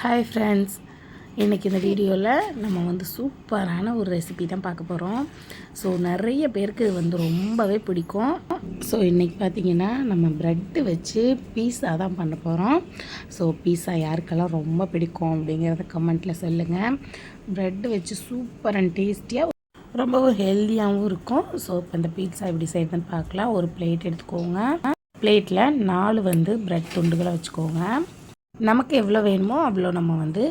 Hi friends இன்றைக்கி இந்த வீடியோவில் நம்ம வந்து சூப்பரான ஒரு ரெசிபி தான் பார்க்க போகிறோம் ஸோ நிறைய பேருக்கு இது வந்து ரொம்பவே பிடிக்கும். ஸோ இன்றைக்கி பார்த்தீங்கன்னா நம்ம ப்ரெட்டு வச்சு பீஸா தான் பண்ண போகிறோம் ஸோ பீஸா யாருக்கெல்லாம் ரொம்ப பிடிக்கும் அப்படிங்கிறத கமெண்ட்டில் சொல்லுங்கள் ப்ரெட்டு வச்சு சூப்பர் அண்ட் டேஸ்டியாக ரொம்பவும் ஹெல்த்தியாகவும் இருக்கும். ஸோ இப்போ இந்த பீட்சா எப்படி செய்யுதுன்னு பார்க்கலாம். ஒரு பிளேட் எடுத்துக்கோங்க. பிளேட்டில் நாலு வந்து ப்ரெட் துண்டுகளை வச்சுக்கோங்க. நமக்கு எவ்வளோ வேணுமோ அவ்வளோ நம்ம வந்து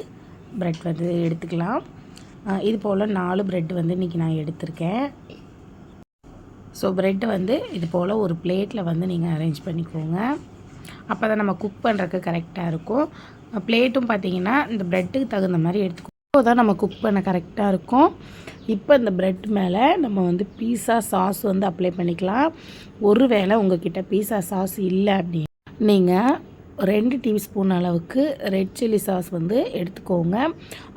ப்ரெட் வந்து எடுத்துக்கலாம். இது போல் நாலு ப்ரெட் வந்து இன்றைக்கி நான் எடுத்திருக்கேன். ஸோ ப்ரெட்டை வந்து இது போல் ஒரு பிளேட்டில் வந்து நீங்கள் அரேஞ்ச் பண்ணிக்கோங்க. அப்போ தான் நம்ம குக் பண்ணுறதுக்கு கரெக்டாக இருக்கும். பிளேட்டும் பார்த்தீங்கன்னா இந்த ப்ரெட்டுக்கு தகுந்த மாதிரி எடுத்துக்கோ தான் நம்ம குக் பண்ண கரெக்டாக இருக்கும். இப்போ இந்த ப்ரெட் மேலே நம்ம வந்து பீஸா சாஸ் வந்து அப்ளை பண்ணிக்கலாம். ஒரு வேளை உங்கள் உங்ககிட்ட பீஸா சாஸ் இல்லை அப்படின்னு நீங்கள் ரெண்டு டீஸ்பூன் அளவுக்கு ரெட் சில்லி சாஸ் வந்து எடுத்துக்கோங்க.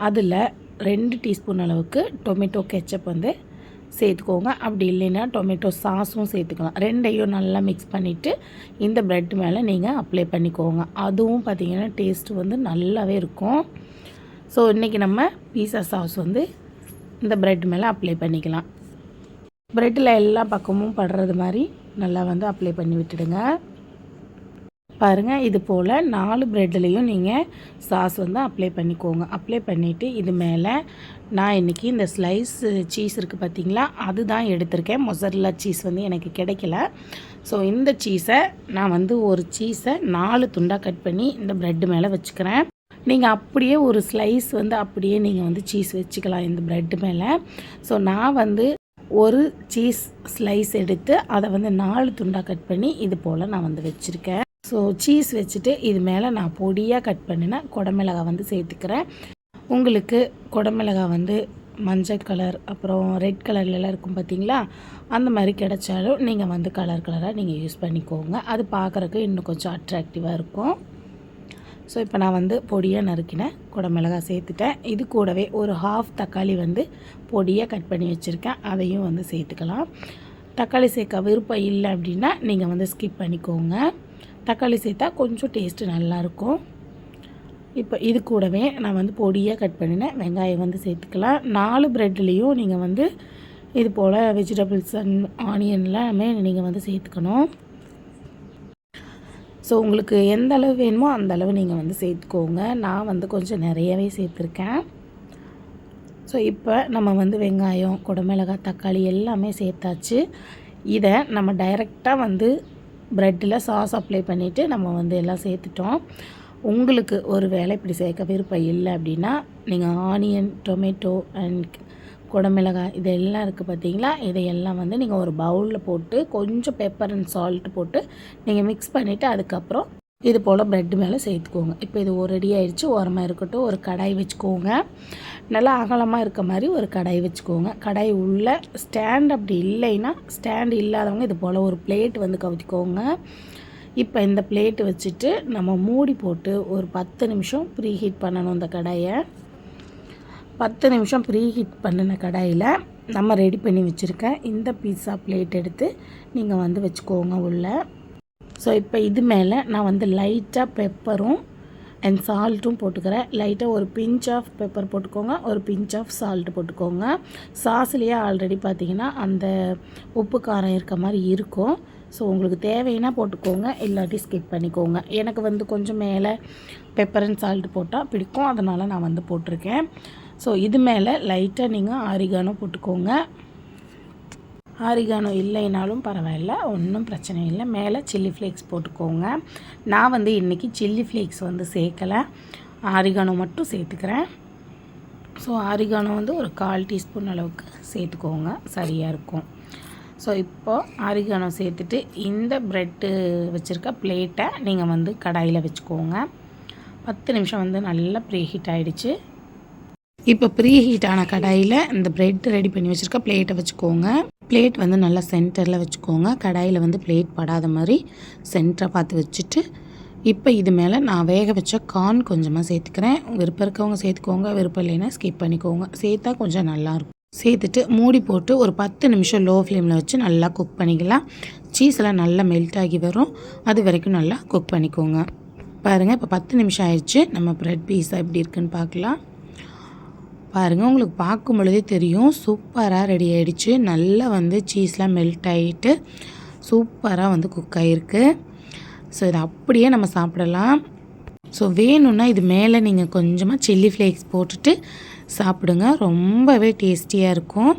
அதில் ரெண்டு டீஸ்பூன் அளவுக்கு டொமேட்டோ கெச்சப் வந்து சேர்த்துக்கோங்க. அப்படி இல்லைன்னா டொமேட்டோ சாஸும் சேர்த்துக்கலாம். ரெண்டையும் நல்லா மிக்ஸ் பண்ணிவிட்டு இந்த ப்ரெட் மேலே நீங்கள் அப்ளை பண்ணிக்கோங்க. அதுவும் பார்த்திங்கன்னா டேஸ்ட்டு வந்து நல்லாவே இருக்கும். ஸோ இன்றைக்கி நம்ம பீஸா சாஸ் வந்து இந்த ப்ரெட் மேலே அப்ளை பண்ணிக்கலாம். ப்ரெட்டில் எல்லா பக்கமும் படுறது மாதிரி நல்லா வந்து அப்ளை பண்ணி விட்டுடுங்க. பாருங்கள் இது போல் நாலு ப்ரெட்லேயும் நீங்கள் சாஸ் வந்து அப்ளை பண்ணிக்கோங்க. அப்ளை பண்ணிவிட்டு இது மேலே நான் இன்றைக்கி இந்த ஸ்லைஸ் சீஸ் இருக்குது பார்த்திங்களா அதுதான் எடுத்திருக்கேன். மொசரில்லா சீஸ் வந்து எனக்கு கிடைக்கல. ஸோ இந்த சீஸை நான் வந்து ஒரு சீஸை நாலு துண்டாக கட் பண்ணி இந்த ப்ரெட்டு மேலே வச்சுக்கிறேன். நீங்கள் அப்படியே ஒரு ஸ்லைஸ் வந்து அப்படியே நீங்கள் வந்து சீஸ் வச்சுக்கலாம் இந்த ப்ரெட்டு மேலே. ஸோ நான் வந்து ஒரு சீஸ் ஸ்லைஸ் எடுத்து அதை வந்து நாலு துண்டாக கட் பண்ணி இது போல் நான் வந்து வச்சுருக்கேன். ஸோ சீஸ் வச்சுட்டு இது மேலே நான் பொடியாக கட் பண்ணினேன் குடமிளகா வந்து சேர்த்துக்கிறேன். உங்களுக்கு குடமிளகா வந்து மஞ்சள் கலர் அப்புறம் ரெட் கலர்லலாம் இருக்கும் பார்த்தீங்களா அந்த மாதிரி கிடைச்சாலும் நீங்கள் வந்து கலர் கலராக நீங்கள் யூஸ் பண்ணிக்கோங்க. அது பார்க்குறக்கு இன்னும் கொஞ்சம் அட்ராக்டிவாக இருக்கும். ஸோ இப்போ நான் வந்து பொடியாக நறுக்கினேன் குடமிளகாய் சேர்த்துட்டேன். இது கூடவே ஒரு ஹாஃப் தக்காளி வந்து பொடியாக கட் பண்ணி வச்சுருக்கேன். அதையும் வந்து சேர்த்துக்கலாம். தக்காளி சேர்க்க விருப்பம் இல்லை அப்படின்னா நீங்கள் வந்து ஸ்கிப் பண்ணிக்கோங்க. தக்காளி சேர்த்தா கொஞ்சம் டேஸ்ட்டு நல்லாயிருக்கும். இப்போ இது கூடவே நான் வந்து பொடியாக கட் பண்ணினேன். வெங்காயம் வந்து சேர்த்துக்கலாம். நாலு ப்ரெட்லேயும் நீங்கள் வந்து இது போல் வெஜிடபிள்ஸ் அண்ட் ஆனியன்லாமே நீங்கள் வந்து சேர்த்துக்கணும். ஸோ உங்களுக்கு எந்த அளவு வேணுமோ அந்த அளவு நீங்கள் வந்து சேர்த்துக்கோங்க. நான் வந்து கொஞ்சம் நிறையவே சேர்த்துருக்கேன். ஸோ இப்போ நம்ம வந்து வெங்காயம் குடமிளகாய் தக்காளி எல்லாமே சேர்த்தாச்சு. இதை நம்ம டைரெக்டாக வந்து ப்ரெட்டில் சாஸ் அப்ளை பண்ணிவிட்டு நம்ம வந்து எல்லாம் சேர்த்துட்டோம். உங்களுக்கு ஒரு வேலை இப்படி சேர்க்க விருப்பம் இல்லை அப்படின்னா நீங்கள் ஆனியன் டொமேட்டோ அண்ட் குடமிளகாய் இதெல்லாம் இருக்குது பார்த்தீங்களா இதையெல்லாம் வந்து நீங்கள் ஒரு பவுலில் போட்டு கொஞ்சம் பெப்பர் அண்ட் சால்ட் போட்டு நீங்கள் மிக்ஸ் பண்ணிவிட்டு அதுக்கப்புறம் இது போல் ப்ரெட் மேலே சேர்த்துக்கோங்க. இப்போ இது ஒரு ரெடி ஆயிடுச்சு. ஓரமாக இருக்கட்டும் ஒரு கடாய் வச்சுக்கோங்க. நல்லா அகலமாக இருக்க மாதிரி ஒரு கடாய் வச்சுக்கோங்க. கடாய் உள்ள ஸ்டாண்ட் அப்படி இல்லைன்னா ஸ்டாண்ட் இல்லாதவங்க இது போல் ஒரு பிளேட் வந்து கவுத்திக்கோங்க. இப்போ இந்த பிளேட்டு வச்சுட்டு நம்ம மூடி போட்டு ஒரு பத்து நிமிஷம் ப்ரீ ஹீட் பண்ணணும் இந்த கடாயை. பத்து நிமிஷம் ப்ரீ ஹீட் பண்ணின கடாயில் நம்ம ரெடி பண்ணி வச்சுருக்க இந்த பீஸா பிளேட் எடுத்து நீங்கள் வந்து வச்சுக்கோங்க உள்ளே. ஸோ இப்போ இது மேலே நான் வந்து லைட்டாக பெப்பரும் அண்ட் சால்ட்டும் போட்டுக்கிறேன். லைட்டாக ஒரு பிஞ்ச் ஆஃப் பெப்பர் போட்டுக்கோங்க. ஒரு பிஞ்ச் ஆஃப் சால்ட் போட்டுக்கோங்க. சாஸ்லேயே ஆல்ரெடி பார்த்தீங்கன்னா அந்த உப்பு காரம் இருக்க மாதிரி இருக்கும். ஸோ உங்களுக்கு தேவைன்னா போட்டுக்கோங்க. இல்லாட்டி ஸ்கிப் பண்ணிக்கோங்க. எனக்கு வந்து கொஞ்சம் மேலே பெப்பர் அண்ட் சால்ட் போட்டால் பிடிக்கும். அதனால் நான் வந்து போட்டிருக்கேன். ஸோ இது மேலே லைட்டாக நீங்கள் ஆரிகானோ போட்டுக்கோங்க. ஆரிகானோ இல்லைனாலும் பரவாயில்ல ஒன்றும் பிரச்சனை இல்லை. மேலே சில்லி ஃப்ளேக்ஸ் போட்டுக்கோங்க. நான் வந்து இன்றைக்கி சில்லி ஃப்ளேக்ஸ் வந்து சேர்க்கலை. ஆரிகானோ மட்டும் சேர்த்துக்கிறேன். ஸோ ஆரிகானோ வந்து ஒரு கால் டீஸ்பூன் அளவுக்கு சேர்த்துக்கோங்க. சரியாக இருக்கும். ஸோ இப்போது ஆரிகானோ சேர்த்துட்டு இந்த ப்ரெட்டு வச்சுருக்க பிளேட்டை நீங்கள் வந்து கடாயில் வச்சுக்கோங்க. பத்து நிமிஷம் வந்து நல்லா ப்ரீ ஹீட் ஆகிடுச்சு இப்போ ப்ரீ ஹீட் ஆன கடாயில் இந்த ப்ரெட் ரெடி பண்ணி வச்சுருக்க பிளேட்டை வச்சுக்கோங்க. பிளேட் வந்து நல்லா சென்டரில் வச்சுக்கோங்க. கடாயில் வந்து பிளேட் படாத மாதிரி சென்டரை பார்த்து வச்சுட்டு இப்போ இது மேலே நான் வேக வச்ச கார்ன் கொஞ்சமாக சேர்த்துக்கிறேன். விருப்பம் இருக்கவங்க சேர்த்துக்கோங்க விருப்பம் இல்லைன்னா ஸ்கிப் பண்ணிக்கோங்க. சேர்த்தா கொஞ்சம் நல்லாயிருக்கும். சேர்த்துட்டு மூடி போட்டு ஒரு பத்து நிமிஷம் லோ ஃப்ளேமில் வச்சு நல்லா குக் பண்ணிக்கலாம். சீஸ் எல்லாம் நல்லா மெல்ட் ஆகி வரும். அது வரைக்கும் நல்லா குக் பண்ணிக்கோங்க. பாருங்கள் இப்போ பத்து நிமிஷம் ஆயிடுச்சு. நம்ம ப்ரெட் பீஸா எப்படி இருக்குன்னு பார்க்கலாம். பாருங்கள் உங்களுக்கு பார்க்கும் பொழுதே தெரியும். சூப்பராக ரெடி ஆகிடுச்சு நல்லா வந்து சீஸ்லாம் மெல்ட் ஆகிட்டு சூப்பராக வந்து குக் ஆகிருக்கு ஸோ இதை அப்படியே நம்ம சாப்பிடலாம். ஸோ வேணும்னா இது மேலே நீங்கள் கொஞ்சமாக சில்லி ஃப்ளேக்ஸ் போட்டுட்டு சாப்பிடுங்க. ரொம்பவே டேஸ்டியாக இருக்கும்.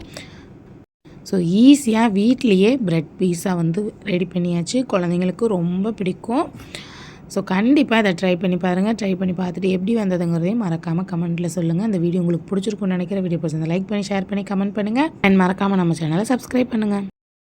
ஸோ ஈஸியாக வீட்லேயே ப்ரெட் பீஸா வந்து ரெடி பண்ணியாச்சு. குழந்தைங்களுக்கு ரொம்ப பிடிக்கும். ஸோ கண்டிப்பாக இதை ட்ரை பண்ணி பாருங்கள் ட்ரை பண்ணி பார்த்துட்டு எப்படி வந்ததுங்கிறதையும் மறக்காமல் கமெண்ட்டில் சொல்லுங்கள் அந்த வீடியோ உங்களுக்கு பிடிச்சிருக்கும்னு நினைக்கிற வீடியோ பிடிச்சிருந்தா லைக் பண்ணி ஷேர் பண்ணி கமெண்ட் பண்ணுங்கள் அண்ட் மறக்காமல் நம்ம சேனலை சப்ஸ்கிரைப் பண்ணுங்கள்